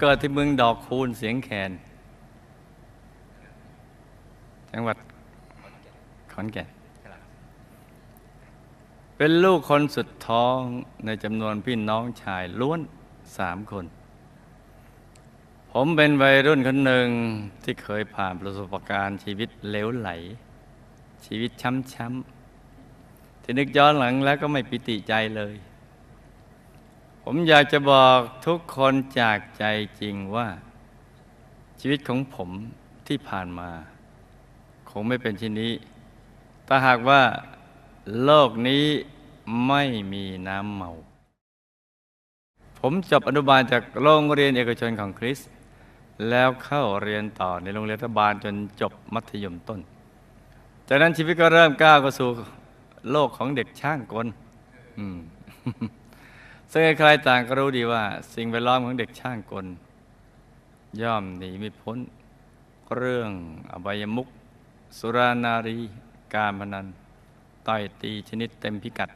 เกิดที่เมืองดอกคูณเสียงแคนจังหวัดขอนแก่น เป็นลูกคนสุดท้องในจำนวนพี่น้องชายล้วนสามคน ผมเป็นวัยรุ่นคนหนึ่งที่เคยผ่านประสบการณ์ชีวิตเลวไหล ชีวิตช้ำๆที่นึกย้อนหลังแล้วก็ไม่ปิติใจเลย ผมอยากจะบอกทุกคนจากใจจริงว่า ชีวิตของผมที่ผ่านมา คงไม่เป็นเช่นนี้ ถ้าหากว่าโลกนี้ไม่มีน้ำเมา ผมจบอนุบาลจากโรงเรียนเอกชนของคริส แล้วเข้าเรียนต่อในโรงเรียนรัฐบาลจนจบมัธยมต้น จากนั้นชีวิตก็เริ่มก้าวเข้าสู่โลกของเด็กช่างกลอืม ซึ่งใครต่างก็รู้ดีว่า สิ่งแวดล้อมของเด็กช่างกล ย่อมหนีไม่พ้น เรื่องอบายมุขสุรานารีการพนันต่อยตีชนิดเต็มพิกัด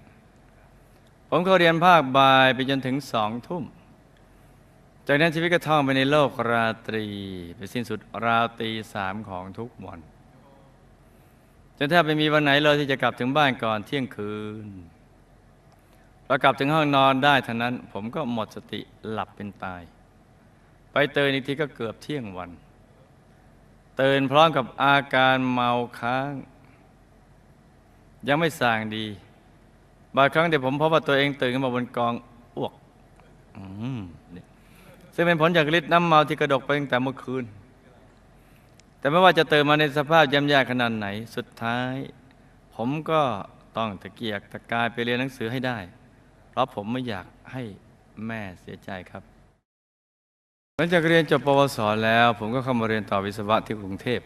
ผมเขาเรียนภาคบ่ายไปจนถึงสองทุ่ม จากนั้นชีวิตก็ท่องไปในโลกราตรี ไปสิ้นสุดราตรีสามของทุกวันจนแทบไม่มีวันไหนเลยที่จะกลับถึงบ้านก่อนเที่ยงคืน พอกลับถึงห้องนอนได้เท่านั้น ผมก็หมดสติหลับเป็นตาย ไปเตือนอีกทีก็เกือบเที่ยงวันตื่นพร้อมกับอาการเมาค้าง ยังไม่ส่างดี บางครั้งเดี๋ยวผมพบว่าตัวเองตื่นขึ้นมาบนกองอ้วกซึ่งเป็นผลจากฤทธิ์น้ำเมาที่กระดกไปตั้งแต่เมื่อคืน แต่ไม่ว่าจะตื่นมาในสภาพย่ำแย่ขนาดไหน สุดท้าย ผมก็ต้องตะเกียกตะกายไปเรียนหนังสือให้ได้ เพราะผมไม่อยากให้แม่เสียใจครับ หลังจากเรียนจบปวสแล้ว ผมก็เข้ามาเรียนต่อวิศวะที่กรุงเทพ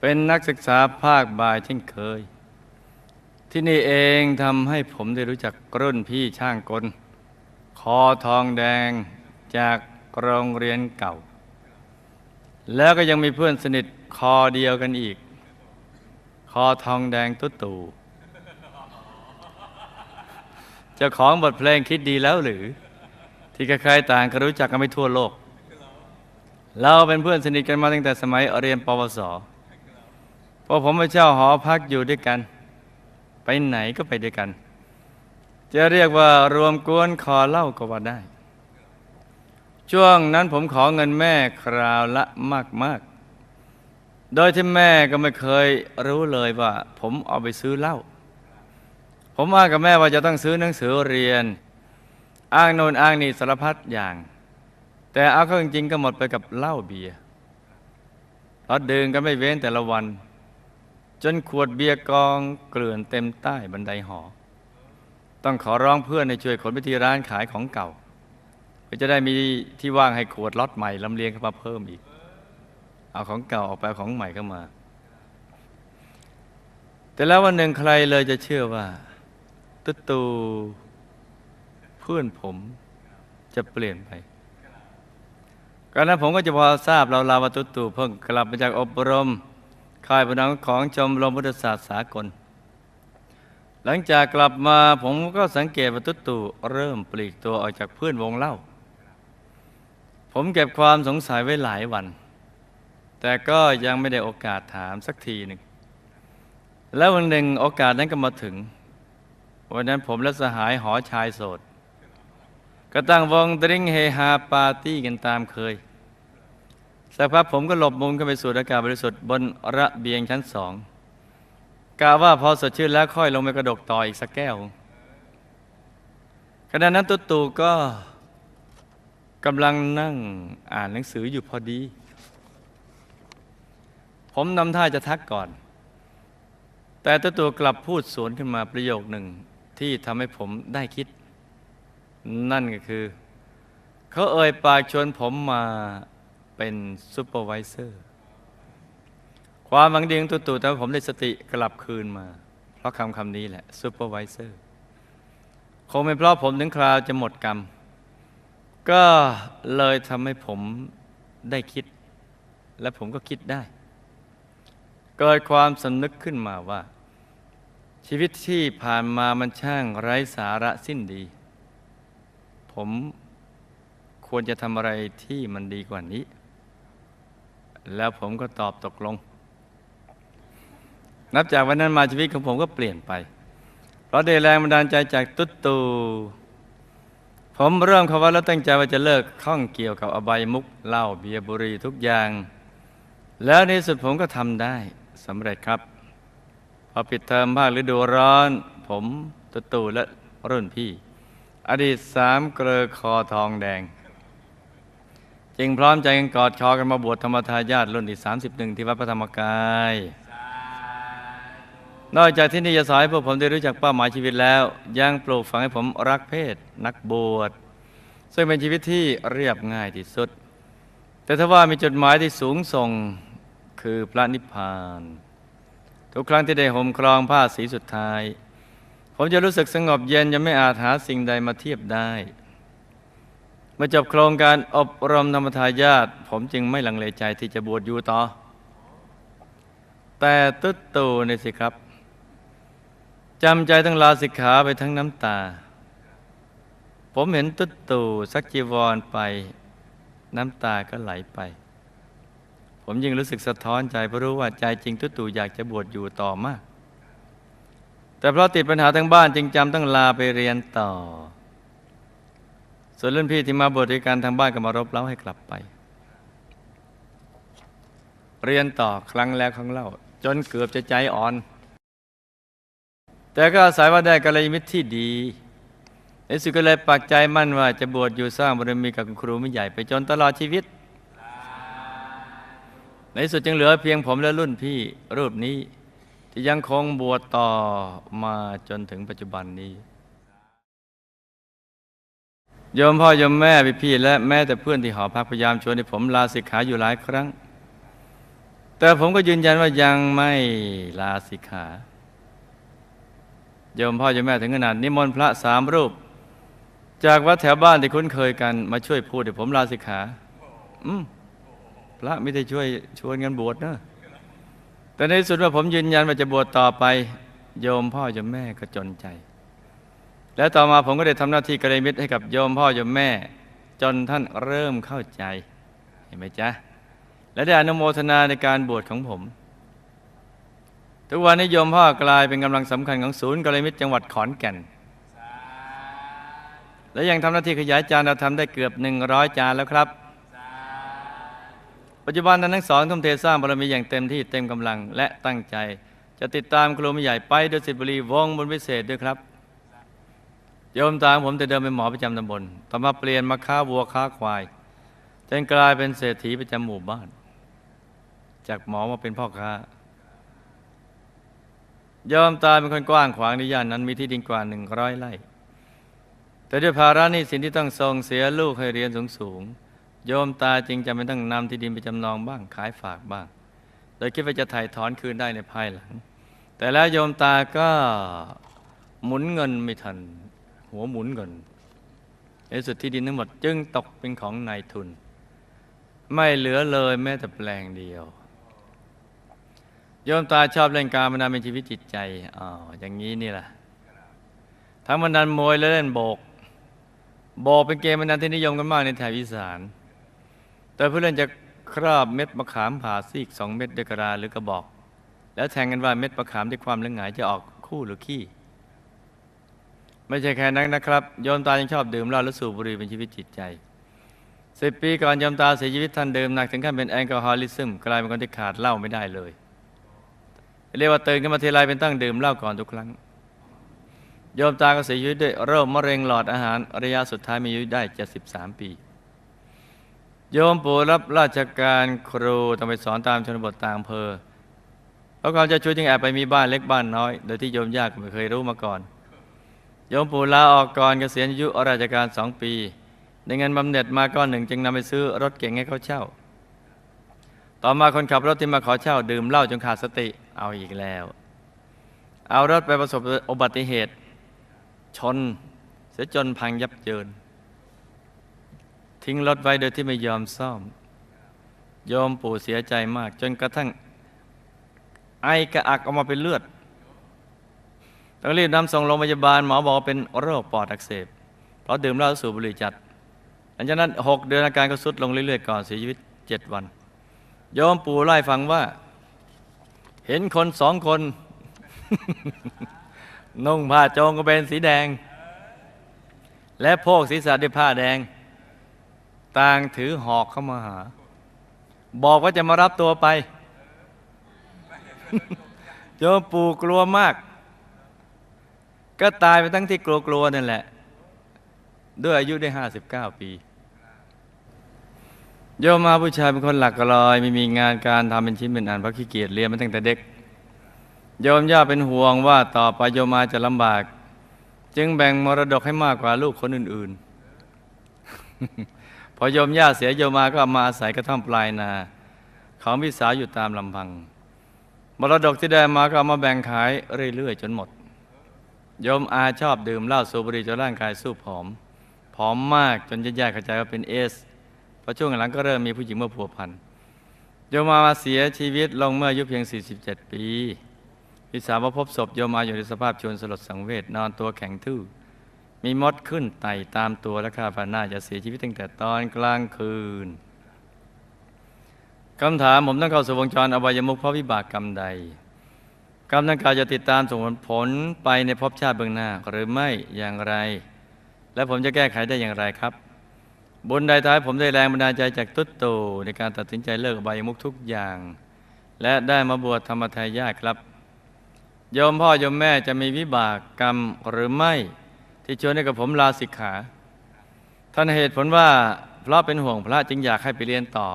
เป็นนักศึกษาภาคบ่ายเช่นเคย ที่นี่เองทำให้ผมได้รู้จักรุ่นพี่ช่างกล คอทองแดงจากโรงเรียนเก่า แล้วก็ยังมีเพื่อนสนิทคอเดียวกันอีก คอทองแดงตุ๊ตู่ เจ้าของบทเพลงคิดดีแล้วหรือ ที่ใครๆต่างก็รู้จักกันไปทั่วโลก เราเป็นเพื่อนสนิทกันมาตั้งแต่สมัยเรียนปวสพอผมไปเช่าหอพักอยู่ด้วยกัน ไปไหนก็ไปด้วยกัน จะเรียกว่ารวมกวนคอเล่าก็ว่าได้ ช่วงนั้นผมขอเงินแม่คราวละมาก ๆ โดยที่แม่ก็ไม่เคยรู้เลยว่า ผมเอาไปซื้อเหล้า ผมอ้างกับแม่ว่าจะต้องซื้อหนังสือเรียน อ้างโน่นอ้างนี่สารพัดอย่าง แต่เอาเข้าจริงๆก็หมดไปกับเหล้าเบียร์เราดื่มกันไม่เว้นแต่ละวัน จนขวดเบียร์กองเกลื่อนเต็มใต้บันไดหอ ต้องขอร้องเพื่อนให้ช่วยขนไปที่ร้านขายของเก่าเพื่อจะได้มีที่ว่างให้ขวดล็อตใหม่ลำเลียงเข้ามาเพิ่มอีก เอาของเก่าออกไปของใหม่เข้ามา แต่แล้ววันหนึ่งใครเลยจะเชื่อว่า ตุตูเพื่อนผมจะเปลี่ยนไปก่อนนั้นผมก็จะพอทราบเราลาวาตุตูเพิ่งกลับมาจากอบรมค่ายพนังของชมรมพุทธศาสตร์สากล หลังจากกลับมาผมก็สังเกตว่าตุตูเริ่มปลีกตัวออกจากเพื่อนวงเล่า ผมเก็บความสงสัยไว้หลายวัน แต่ก็ยังไม่ได้โอกาสถามสักทีหนึ่งแล้ววันหนึ่งโอกาสนั้นก็มาถึง วันนั้นผมและสหายหอชายโสด ก็ตั้งวงดริงเฮฮาปาร์ตี้กันตามเคย สักพักผมก็หลบมุมเข้าไปสูดอากาศบริสุทธิ์บนระเบียงชั้นสองกะว่าพอสดชื่นแล้วค่อยลงไปกระดกต่ออีกสักแก้วขณะนั้นตุ๊ตู่ก็กำลังนั่งอ่านหนังสืออยู่พอดี ผมนำท่าจะทักก่อน แต่ตุ๊ตู่กลับพูดสวนขึ้นมาประโยคหนึ่ง ที่ทำให้ผมได้คิด นั่นก็คือ เขาเอ่ยปากชวนผมมาเป็นซูเปอร์วิเซอร์ ความหวังดีของตุ๊ตู่ทำให้ผมได้สติกลับคืนมา เพราะคำคำนี้แหละซูเปอร์วิเซอร์คงเป็นเพราะผมถึงคราวจะหมดกรรม ก็เลยทำให้ผมได้คิด และผมก็คิดได้ เกิดความสำนึกขึ้นมาว่า ชีวิตที่ผ่านมามันช่างไร้สาระสิ้นดี ผมควรจะทำอะไรที่มันดีกว่านี้ แล้วผมก็ตอบตกลง นับจากวันนั้นมาชีวิตของผมก็เปลี่ยนไป เพราะได้แรงบันดาลใจจากตุ๊ดตูผมเริ่มคำว่าแล้วตั้งใจว่าจะเลิกข้องเกี่ยวกับอบายมุกเหล้าเบียร์บุหรี่ทุกอย่าง แล้วในสุดผมก็ทำได้สำเร็จครับ อปิดเทอมภาคฤดูร้อน ผมตุตูและรุ่นพี่ อดีตสามเกลอคอทองแดง จึงพร้อมใจกันกอดคอกันมาบวชธรรมทายาทรุ่นที่ 31 ที่วัดพระธรรมกาย นอกจากที่นี่จะสอนให้พวกผมได้รู้จักเป้าหมายชีวิตแล้ว ยังปลูกฝังให้ผมรักเพศ นักบวชซึ่งเป็นชีวิตที่เรียบง่ายที่สุด แต่ถ้าว่ามีจดหมายที่สูงส่งคือพระนิพพาน ทุกครั้งที่ได้ห่มครองผ้าสีสุดท้าย ผมจะรู้สึกสงบเย็นยังไม่อาจหาสิ่งใดมาเทียบได้เมื่อจบโครงการอบรมธรรมทายาทผมจึงไม่ลังเลใจที่จะบวชอยู่ต่อ แต่ตุ๊ดตูนี่สิครับจำใจต้งลาสิกขาไปทั้งน้ำตา ผมเห็นตุ๊ดตู่ซักจีวรไป น้ำตาก็ไหลไป ผมยิ่งรู้สึกสะท้อนใจเพราะรู้ว่าใจจริงตุ๊ตู่อยากจะบวชอยู่ต่อมาก แต่เพราะติดปัญหาทั้งบ้านจึงจำต้องลาไปเรียนต่อ ส่วนรุ่นพี่ที่มาบวชด้วยกันทางบ้านก็มารบเร้าให้กลับไป เรียนต่อครั้งแล้วครั้งเล่า จนเกือบจะใจอ่อน แต่ก็อาศัยว่าได้กัลยาณมิตรที่ดีในสุดก็เลยปักใจมั่นว่าจะบวชอยู่สร้างบารมีกับคุณครูไม่ใหญ่ไปจนตลอดชีวิต ในสุดจึงเหลือเพียงผมและรุ่นพี่รูปนี้ ที่ยังคงบวชต่อมาจนถึงปัจจุบันนี้โยมพ่อโยมแม่พี่พี่และแม่แต่เพื่อนที่หอพักพยายามชวนให้ผมลาสิกขาอยู่หลายครั้ง แต่ผมก็ยืนยันว่ายังไม่ลาสิกขาโยมพ่อโยมแม่ถึงขนาดนิมนต์พระสามรูป จากวัดแถวบ้านที่คุ้นเคยกันมาช่วยพูดให้ผมลาสิกขา อืม พระไม่ได้ช่วยชวนกันบวชนอะแต่ในที่สุดว่าผมยืนยันว่าจะบวชต่อไป โยมพ่อโยมแม่ก็จนใจ แล้วต่อมาผมก็ได้ทำหน้าที่กระมิตรให้กับโยมพ่อโยมแม่ จนท่านเริ่มเข้าใจ เห็นไหมจ๊ะ และได้อนุโมทนาในการบวชของผม ทุกวันนี้โยมพ่อกลายเป็นกำลังสำคัญของศูนย์กระมิตรจังหวัดขอนแก่น และยังทำหน้าที่ขยายจานเราทำได้เกือบ 100 จานแล้วครับ ปัจจุบันท่านทั้งสองทุ่มเทสร้างบารมีอย่างเต็มที่เต็มกำลังและตั้งใจ จะติดตามครูไม่ใหญ่ไปดยสิทธิบุรีวงบุญวิเศษด้วยครับโยมตามผมแต่เดิมเป็นหมอประจำตำบลต่อมาเปลี่ยนมาค้าวัวค้าควายจนกลายเป็นเศรษฐีประจำหมู่บ้าน จากหมอมาเป็นพ่อค้าโยมตายเป็นคนกว้างขวางในย่านนั้นมีที่ดินกว่าหนึ่งร้อยไร่ แต่ด้วยภาระหนี้สินที่ต้องส่งเสียลูกให้เรียนสูงสูงๆ โยมตาจึงจำเป็นต้องนำที่ดินไปจำนองบ้างขายฝากบ้าง โดยคิดว่าจะถ่ายถอนคืนได้ในภายหลัง แต่แล้วโยมตาก็หมุนเงินไม่ทัน หัวหมุนเงิน ในสุดที่ดินทั้งหมดจึงตกเป็นของนายทุน ไม่เหลือเลยแม้แต่แปลงเดียว โยมตาชอบเล่นการพนันเป็นชีวิตจิตใจอ๋ออย่างนี้นี่แหละทั้งพนันมวยและเล่นโบกโบกเป็นเกมพนันที่นิยมกันมากในแถบอีสาน แต่ผู้เล่นจะครอบเม็ดมะขามผ่าซีกสองเม็ดด้วยกระดาหรือกระบอก แล้วแทงกันว่าเม็ดมะขามด้วยความเลืองหงายจะออกคู่หรือขี้ ไม่ใช่แค่นั้นนะครับ โยมตายังชอบดื่มเหล้าและสูบบุหรี่เป็นชีวิตจิตใจสิบปีก่อนโยมตาเสียชีวิตท่านดื่มหนักถึงขั้นเป็นแอลกอฮอลิซึมกลายเป็นคนที่ขาดเหล้าไม่ได้เลย เรียกว่าตื่นขึ้นมาทีไรเป็นตั้งดื่มเหล้าก่อนทุกครั้งโยมตาก็เสียชีวิตด้วยโรคมะเร็งหลอดอาหารระยะสุดท้ายมีอายุได้73ปี โยมปู่รับราชการครูต้องไปสอนตามชนบทต่างอำเภอแล้วความจะช่วยจึงแอบไปมีบ้านเล็กบ้านน้อย โดยที่โยมยากไม่เคยรู้มาก่อน โยมปู่ลาออกก่อนเกษียณอายุราชการสองปีในเงินบำเหน็จมาก้อนหนึ่งจึงนำไปซื้อรถเก๋งให้เขาเช่า ต่อมาคนขับรถที่มาขอเช่าดื่มเหล้าจนขาดสติเอาอีกแล้ว เอารถไปประสบอุบัติเหตุ ชน เสียจนพังยับเยิน ทิ้งรถไว้โดยที่ไม่ยอมซ่อมโยมปู่เสียใจมาก จนกระทั่ง ไอกระอักออกมาเป็นเลือดต้องรีบนำส่งโรงพยาบาลหมอบอกว่าเป็นโรคปอดอักเสบ เพราะดื่มเหล้าสูบบุหรี่จัด หลังจากนั้นหกเดือนอาการก็ทรุดลงเรื่อยๆก่อนเสียชีวิตเจ็ดวันโยมปู่ไล่ฟังว่า เห็นคนสองคน นุ่งผ้าโจงกระเบนสีแดง และโพกศีรษะด้วยผ้าแดง ต่างถือหอกเข้ามาหา บอกว่าจะมารับตัวไป โยมปู่กลัวมาก ก็ตายไปทั้งที่กลัวๆนั่นแหละ ด้วยอายุได้ห้าสิบเก้าปี โยมมาผู้ชายเป็นคนหลักลอย ไม่มีงานการทำเป็นชิ้นเป็นอันเพราะขี้เกียจเรียนมาตั้งแต่เด็ก โยมย่าเป็นห่วงว่าต่อไปโยมมาจะลำบาก จึงแบ่งมรดกให้มากกว่าลูกคนอื่น ๆ พอโยมย่าเสียโยมมาก็มาอาศัยกระท่อมปลายนาของพี่สาอยู่ตามลำพังมรดกที่ได้มาก็มาแบ่งขายเรื่อยๆจนหมด โยมอาชอบดื่มเหล้าสูบบุหรี่จนร่างกายสู้ผอม ผอมมากจนญาติๆเข้าใจว่าเป็นเอสพอช่วงหลังก็เริ่มมีผู้หญิงมาผัวพันโยมมาเสียชีวิตลงเมื่ออายุเพียง 47 ปีพี่สาวมาพบศพโยมมาอยู่ในสภาพชวนสลดสังเวชนอนตัวแข็งทื่อ มีมดขึ้นไต่ตามตัวและคาดว่าน่าจะเสียชีวิตตั้งแต่ตอนกลางคืนคำถามผมต้องเข้าสู่วงจรอบายมุขเพราะวิบากกรรมใด กรรมดังกาวจะติดตามส่งผลไปในภพชาติเบื้องหน้าหรือไม่อย่างไร และผมจะแก้ไขได้อย่างไรครับบุญใดท้ายผมได้แรงบันดาลใจจากตุ๊ดตูในการตัดสินใจเลิกอบายมุขทุกอย่าง และได้มาบวชธรรมทายาทครับโยมพ่อโยมแม่จะมีวิบากกรรมหรือไม่ ที่ชวนให้กับผมลาสิกขา ท่านเหตุผลว่าเพราะเป็นห่วงพระจึงอยากให้ไปเรียนต่อ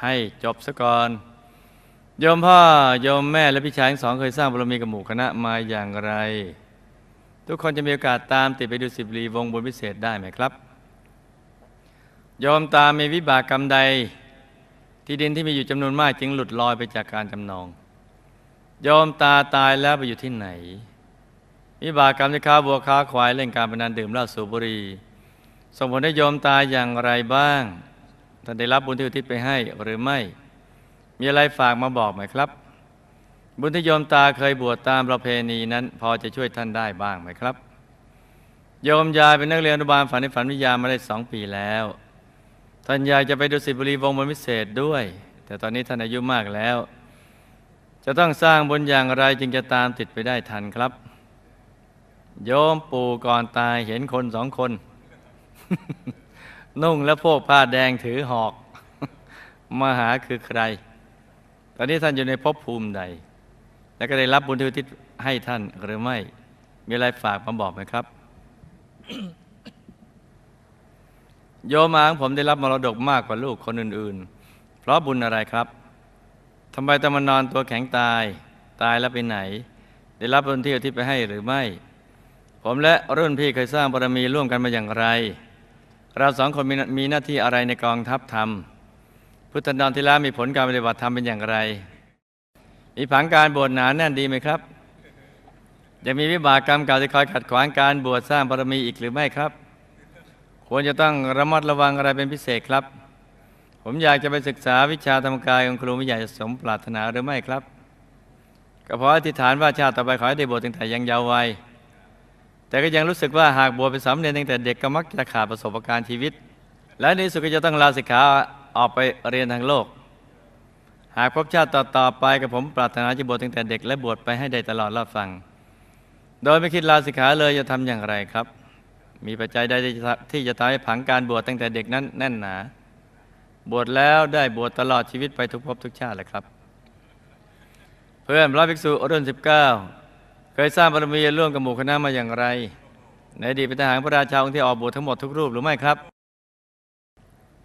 ให้จบซะก่อนโยมพ่อโยมแม่และพี่ชายทั้งสองเคยสร้างบารมีกับหมู่คณะมาอย่างไร ทุกคนจะมีโอกาสตามติดไปดูสิบรีวงบุญพิเศษได้ไหมครับโยมตามมีวิบากกรรมใด ที่ดินที่มีอยู่จำนวนมากจึงหลุดลอยไปจากการจำนองโยมตาตายแล้วไปอยู่ที่ไหน วิบากกรรมที่ค้าบัวค้าควายเล่นการพนันดื่มเหล้าสูบบุหรี่ส่งผลให้โยมตายอย่างไรบ้าง ท่านได้รับบุญที่อุทิศไปให้หรือไม่ มีอะไรฝากมาบอกไหมครับ บุญที่โยมตาเคยบวชตามประเพณีนั้น พอจะช่วยท่านได้บ้างไหมครับ โยมยายเป็นนักเรียนอนุบาลฝันในฝันวิทยามาได้สองปีแล้ว ท่านยากจะไปดูสิบุรีวงบนพิเศษด้วย แต่ตอนนี้ท่านอายุมากแล้ว จะต้องสร้างบุญอย่างไรจึงจะตามติดไปได้ทันครับ โยมปู่ก่อนตายเห็นคนสองคน นุ่งและพวกผ้าแดงถือหอก มาหาคือใคร ตอนนี้ท่านอยู่ในภพภูมิใด และก็ได้รับบุญที่อุทิศให้ท่านหรือไม่ มีอะไรฝากมาบอกไหมครับ โยมอาของผมได้รับมรดกมากกว่าลูกคนอื่น ๆ เพราะบุญอะไรครับทำไมต้องมานอนตัวแข็งตาย ตายแล้วไปไหน ได้รับบุญที่อุทิศไปให้หรือไม่ ผมและรุ่นพี่เคยสร้างบารมีร่วมกันมาอย่างไร เราสองคนมีมีหน้าที่อะไรในกองทัพธรรม พุทธนรที่แล้วมีผลการปฏิบัติธรรมเป็นอย่างไร มีผังการบวชหนาแน่นดีไหมครับยังมีวิบากกรรมเก่าที่คอยขัดขวางการบวชสร้างบารมีอีกหรือไม่ครับ ควรจะต้องระมัดระวังอะไรเป็นพิเศษครับ ผมอยากจะไปศึกษาวิชาธรรมกายของครูวิใหญ่สมปรารถนาหรือไม่ครับก็เพราะอธิษฐานว่าชาติต่อไปขอให้ได้บวชตั้งแต่ยังเยาว์วัย แต่ก็ยังรู้สึกว่าหากบวชเป็นสามเณรตั้งแต่เด็กก็มักจะขาดประสบการณ์ชีวิต และในสุดก็จะต้องลาสิกขาออกไปเรียนทางโลก หากพบชาติต่อๆไปกับผมปรารถนาจะบวชตั้งแต่เด็กและบวชไปให้ได้ตลอดรอดฟัง โดยไม่คิดลาสิกขาเลยจะทำอย่างไรครับ มีปัจจัยใดที่จะที่จะทำให้ผังการบวชตั้งแต่เด็กนั้นแน่นหนาบวชแล้วได้บวชตลอดชีวิตไปทุกภพทุกชาติเลยครับ เพื่อนพระภิกษุรุ่น19 เคยสร้างบารมีร่วมกับหมู่คณะมาอย่างไร ในอดีตเป็นทหารพระราชาองค์ที่ออกบวชทั้งหมดทุกรูปหรือไม่ครับ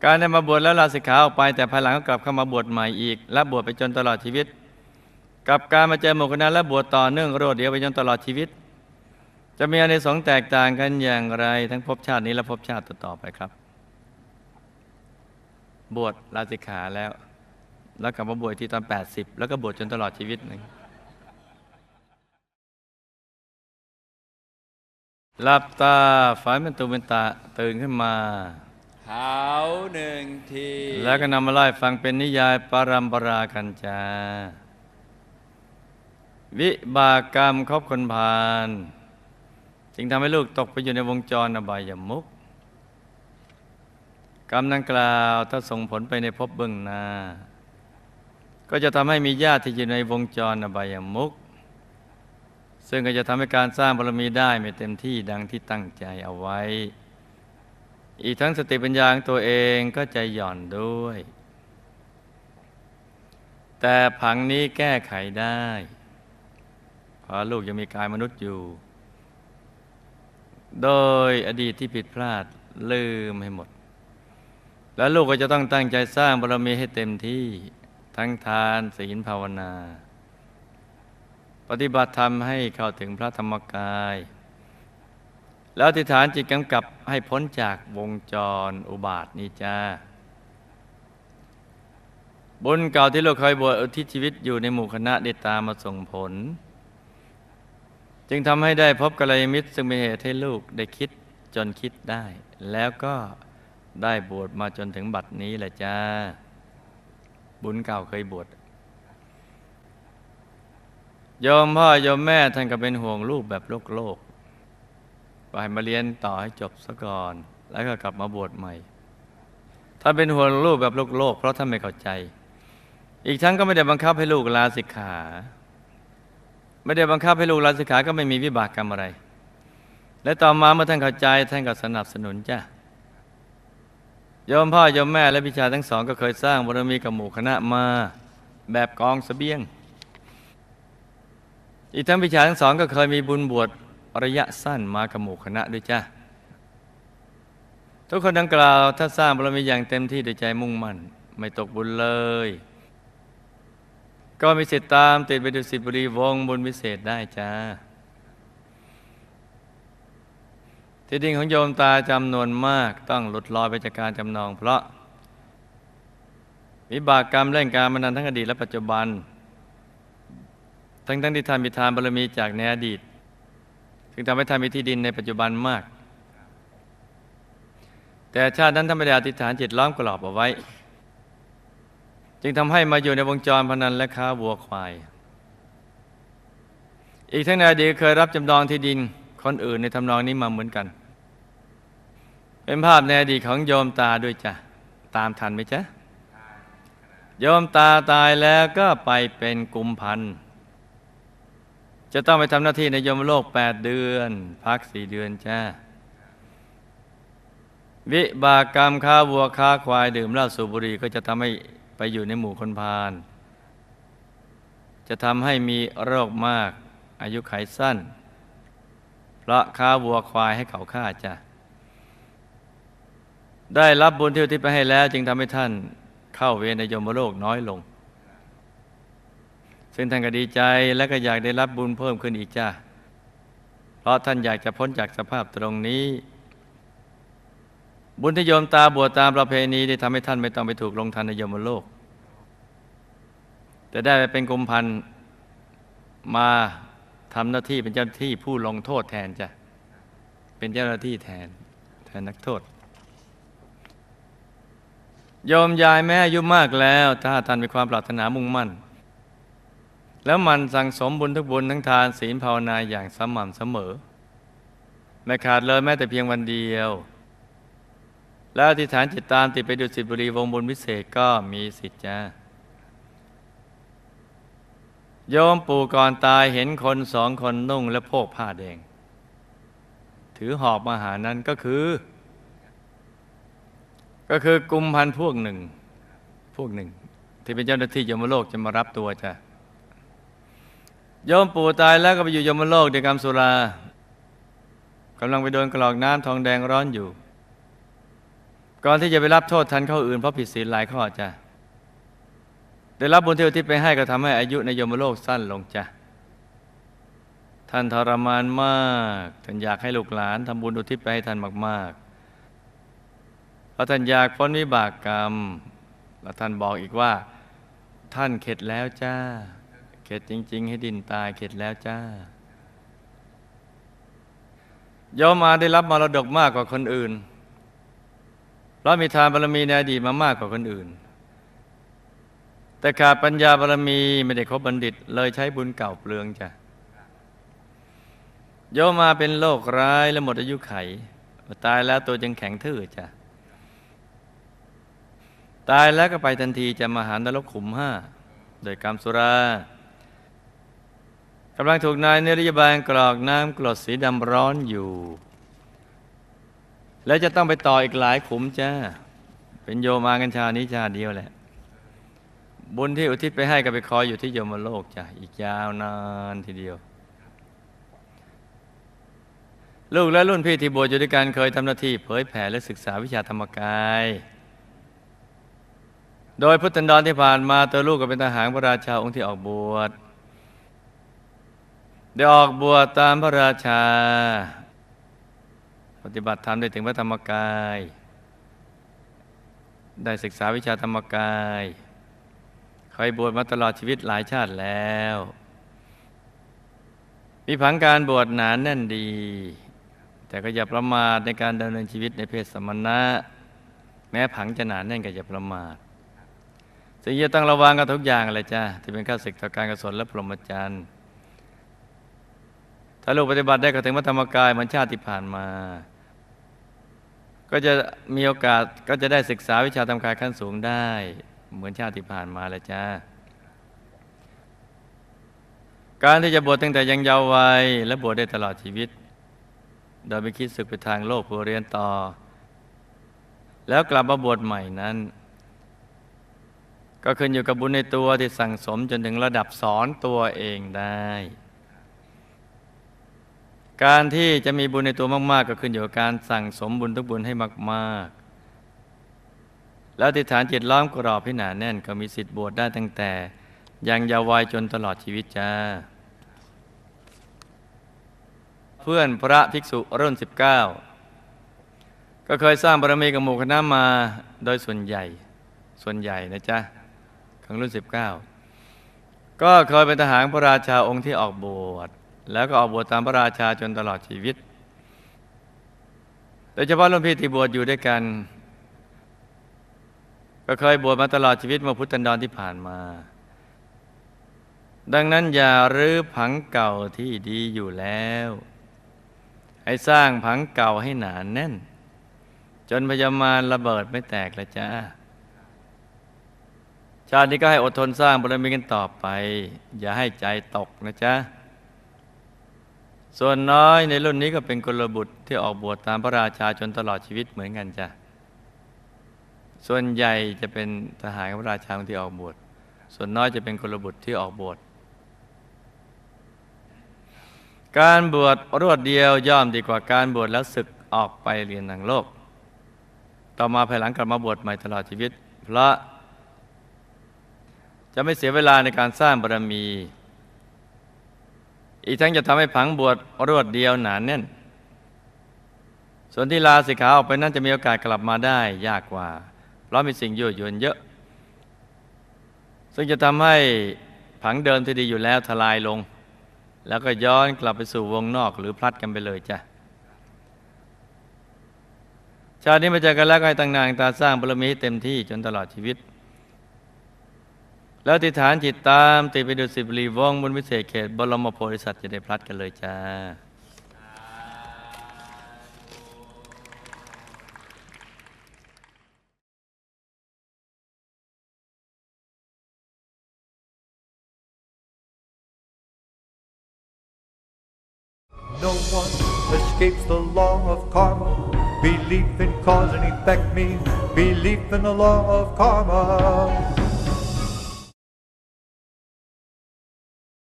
การได้มาบวชแล้วลาสิกขาออกไปแต่ภายหลังก็กลับเข้ามาบวชใหม่อีก และบวชไปจนตลอดชีวิต กับการมาเจอหมู่คณะและบวชต่อเนื่องรวดเดียวไปจนตลอดชีวิต จะมีอานิสองแตกต่างกันอย่างไร ทั้งภพชาตินี้และภพชาติต่อๆไปครับ บวชลาสิกขาแล้ว แล้วกลับมาบวชที่ตอน 80 แล้วก็บวชจนตลอดชีวิตหนึ่ง หลับตาฝันเป็นตูเป็นตาตื่นขึ้นมาเขาหนึ่งที แล้วก็นำมาไล่ฟังเป็นนิยายปรัมปรากันจาวิบากกรรมครอบคนพาลจึงทำให้ลูกตกไปอยู่ในวงจรอบายมุกกรรมดังกล่าวถ้าส่งผลไปในภพเบื้องหน้า ก็จะทำให้มีญาติที่อยู่ในวงจรอบายมุก ซึ่งก็จะทำให้การสร้างบารมีได้ไม่เต็มที่ดังที่ตั้งใจเอาไว้ อีกทั้งสติปัญญาของตัวเองก็ใจหย่อนด้วย แต่ผังนี้แก้ไขได้เพราะลูกยังมีกายมนุษย์อยู่ โดยอดีตที่ผิดพลาดลืมให้หมด แล้วลูกก็จะต้องตั้งใจสร้างบารมีให้เต็มที่ทั้งทานศีลภาวนา ฏิบัติธรรมให้เข้าถึงพระธรรมกาย แล้วอธิษฐานจิตกำกับให้พ้นจากวงจรอุบาทนี้จ้าบุญเก่าที่ลูกเคยบวชอุทิศชีวิตอยู่ในหมู่คณะได้ตามมาส่งผล จึงทำให้ได้พบกัลยาณมิตรซึ่งเป็นเหตุให้ลูกได้คิดจนคิดได้ แล้วก็ได้บวชมาจนถึงบัดนี้แหละจ้า บุญเก่าเคยบวช โยมพ่อโยมแม่ท่านก็เป็นห่วงลูกแบบโลกโลกไปมาเรียนต่อให้จบซะก่อน แล้วก็กลับมาบวชใหม่ถ้าเป็นห่วงลูกแบบโลกโลกเพราะท่านไม่เข้าใจ อีกทั้งก็ไม่ได้บังคับให้ลูกลาสิกขา ไม่ได้บังคับให้ลูกลาสิกขาก็ไม่มีวิบากกรรมอะไร และต่อมาเมื่อท่านเข้าใจท่านก็สนับสนุนจ้ะโยมพ่อโยมแม่และพิชาทั้งสอง ก็เคยสร้างบารมีกับหมู่คณะมาแบบกองเสบียง อีกทั้งพิชาทั้งสองก็เคยมีบุญบวชระยะสั้นมากับหมู่คณะด้วยจ้ะทุกคนดังกล่าวถ้าสร้างบารมีอย่างเต็มที่ด้วยใจมุ่งมั่น ไม่ตกบุญเลย ก็มีสิทธิ์ตามติดไปดูสิทธิบุรีวงบุญวิเศษได้จ้าที่ดินของโยมตาจำนวนมากต้องหลุดลอยไปจากการจำนองเพราะวิบากกรรมเล่นการมานานทั้งอดีตและปัจจุบัน ทั้งทั้งที่ท่านมีทานบารมีจากในอดีตจึงทำให้ท่านมีที่ดินในปัจจุบันมาก แต่ชาตินั้นท่านไม่ได้อธิษฐานจิตล้อมกรอบเอาไว้ จึงทำให้มาอยู่ในวงจรพนันและค้าวัวควาย อีกทั้งในอดีตเคยรับจำนองที่ดินคนอื่นในทำนองนี้มาเหมือนกัน เป็นภาพในอดีตของโยมตาด้วยจ้ะ ตามทันไหมจ๊ะโยมตาตายแล้วก็ไปเป็นกุมพันธ์ จะต้องไปทำหน้าที่ในยมโลกแปดเดือน พักสี่เดือนจ้า วิบากกรรมค้าวัวค้าควายดื่มเหล้าสูบบุหรี่ก็จะทำให้ไปอยู่ในหมู่คนพาลจะทำให้มีโรคมาก อายุไขสั้น เพราะค้าวัวควายให้เขาฆ่าจ้ะได้รับบุญที่อุทิศไปให้แล้ว จึงทำให้ท่านเข้าเวรในยมโลกน้อยลง ซึ่งท่านก็ดีใจและก็อยากได้รับบุญเพิ่มขึ้นอีกจ้าเพราะท่านอยากจะพ้นจากสภาพตรงนี้ บุญที่โยมตาบวชตามประเพณีได้ทำให้ท่านไม่ต้องไปถูกลงทันในยมโลก แต่ได้ไปเป็นกุมพันมาทำหน้าที่เป็นเจ้าหน้าที่ผู้ลงโทษแทนจ้ะเป็นเจ้าหน้าที่แทนแทนนักโทษโยมยายแม่อายุมากแล้ว ถ้าท่านมีความปรารถนามุ่งมั่น แล้วมันสั่งสมบุญทุกบุญทั้งทานศีลภาวนาอย่างสม่ำเสมอ ไม่ขาดเลยแม้แต่เพียงวันเดียว แล้วอธิษฐานจิตตามติดไปดุสิตบุรีวงบุญวิเศษก็มีสิทธิ์จ้าโยมปู่ก่อนตายเห็นคนสองคนนุ่งและโพกผ้าแดง ถือหอบมาหานั้นก็คือ ก็คือกุมพันพวกหนึ่ง พวกหนึ่ง ที่เป็นเจ้าหน้าที่ยมโลกจะมารับตัวจ้ะ โยมปู่ตายแล้วก็ไปอยู่ยมโลกเดียวกับสุรากำลังไปโดนกรอกน้ำทองแดงร้อนอยู่ ก่อนที่จะไปรับโทษทันเข้าอื่นเพราะผิดศีลหลายข้อจ้ะได้รับบุญที่อุทิศไปให้ก็ทำให้อายุในยมโลกสั้นลงจ้ะท่านทรมานมากท่านอยากให้ลูกหลานทำบุญอุทิศไปให้ท่านมากๆเพราะท่านอยากพ้นวิบากกรรม และท่านบอกอีกว่า ท่านเข็ดแล้วจ้า เข็ดจริง ๆ ให้ดินตายเข็ดแล้วจ้าโยมมาได้รับมรดกมากกว่าคนอื่น เพราะมีทานบารมีในอดีตมามากกว่าคนอื่น แต่ขาดปัญญาบารมีไม่ได้ครบบัณฑิต เลยใช้บุญเก่าเปลืองจ้ะโยมมาเป็นโรคร้ายและหมดอายุไข ตายแล้วตัวจึงแข็งทื่อจ้ะตายแล้วก็ไปทันทีจะมาหานรกขุมห้า โดยกรรมสุรา กำลังถูกนายเนริยบาลกรอกน้ำกรดสีดำร้อนอยู่ แล้วจะต้องไปต่ออีกหลายขุมจ้า เป็นโยมากัญชานี้ชาเดียวแหละ บุญที่อุทิศไปให้ก็ไปคอยอยู่ที่โยมโลกจ้ะอีกยาวนานทีเดียว ลูกและรุ่นพี่ที่บวชอยู่ด้วยกันเคยทำหน้าที่เผยแผ่และศึกษาวิชาธรรมกายโดยพุทธันดรที่ผ่านมาตัวลูกก็เป็นทหารพระราชาองค์ที่ออกบวช ได้ออกบวชตามพระราชา ปฏิบัติธรรมได้ถึงพระธรรมกาย ได้ศึกษาวิชาธรรมกายเคยบวชมาตลอดชีวิตหลายชาติแล้ว มีผังการบวชหนานแน่นดี แต่ก็อย่าประมาทในการดำเนินชีวิตในเพศสมณะ แม้ผังจะหนานแน่นก็อย่าประมาทสิ่งที่ต้องระวังกันทุกอย่างเลยจ้าที่เป็นข้าศึกต่อการกุศลและพรหมจรรย์ ถ้าลูกปฏิบัติได้ก็ถึงมัธรรมกายเหมือนชาติที่ผ่านมา ก็จะมีโอกาสก็จะได้ศึกษาวิชาธรรมกายขั้นสูงได้ เหมือนชาติที่ผ่านมาแล้วจ้าการที่จะบวชตั้งแต่ยังเยาว์วัยและบวชได้ตลอดชีวิต โดยไม่คิดศึกไปทางโลกเพื่อเรียนต่อ แล้วกลับมาบวชใหม่นั้น ก็ขึ้นอยู่กับบุญในตัวที่สั่งสมจนถึงระดับสอนตัวเองได้ การที่จะมีบุญในตัวมาก ๆ ก็ขึ้นอยู่กับการสั่งสมบุญทุกบุญให้มาก ๆ แล้วติฐานจิตล้อมกรอบให้หนาแน่นก็มีสิทธิ์บวชได้ตั้งแต่ ยังเยาว์วัยจนตลอดชีวิตจ้า เพื่อนพระภิกษุรุ่น 19 ก็เคยสร้างบารมีกับหมู่คณะมาโดยส่วนใหญ่ ส่วนใหญ่นะจ๊ะของรุ่น 19 ก็เคยเป็นทหารพระราชาองค์ที่ออกบวช แล้วก็ออกบวชตามพระราชาจนตลอดชีวิต โดยเฉพาะรุ่นพี่ที่บวชอยู่ด้วยกัน ก็เคยบวชมาตลอดชีวิตเมื่อพุทธันดรที่ผ่านมา ดังนั้นอย่ารื้อผังเก่าที่ดีอยู่แล้ว ให้สร้างผังเก่าให้หนานแน่น จนพยามารระเบิดไม่แตกละจ้าชาตินี้ก็ให้อดทนสร้างบารมีกันต่อไป อย่าให้ใจตกนะจ๊ะ ส่วนน้อยในรุ่นนี้ก็เป็นกุลบุตรที่ออกบวชตามพระราชาจนตลอดชีวิตเหมือนกันจ้ะ ส่วนใหญ่จะเป็นทหารพระราชาที่ออกบวช ส่วนน้อยจะเป็นกุลบุตรที่ออกบวช การบวชรวดเดียวย่อมดีกว่าการบวชแล้วศึกออกไปเรียนทางโลก ต่อมาภายหลังกลับมาบวชใหม่ตลอดชีวิต เพราะจะไม่เสียเวลาในการสร้างบารมี อีกทั้งจะทำให้ผังบวชรวดเดียวหนานแน่น ส่วนที่ลาสิกขาออกไปนั้นจะมีโอกาสกลับมาได้ยากกว่า เพราะมีสิ่งยั่วยวนเยอะ ซึ่งจะทำให้ผังเดิมที่ดีอยู่แล้วทลายลง แล้วก็ย้อนกลับไปสู่วงนอกหรือพลัดกันไปเลยจ้ะชาตินี้มาเจอกันแล้วก็ให้ตั้งนางตาสร้างบารมีให้เต็มที่จนตลอดชีวิต แล้วติฐานจิตตามติดไปดูสิบรีว่องบนวิเศษเขต บรมโพธิสัตว์จะได้พลัดกันเลยจ้า No one escapes the law of karma. Belief in cause and effect means belief in the law of karma.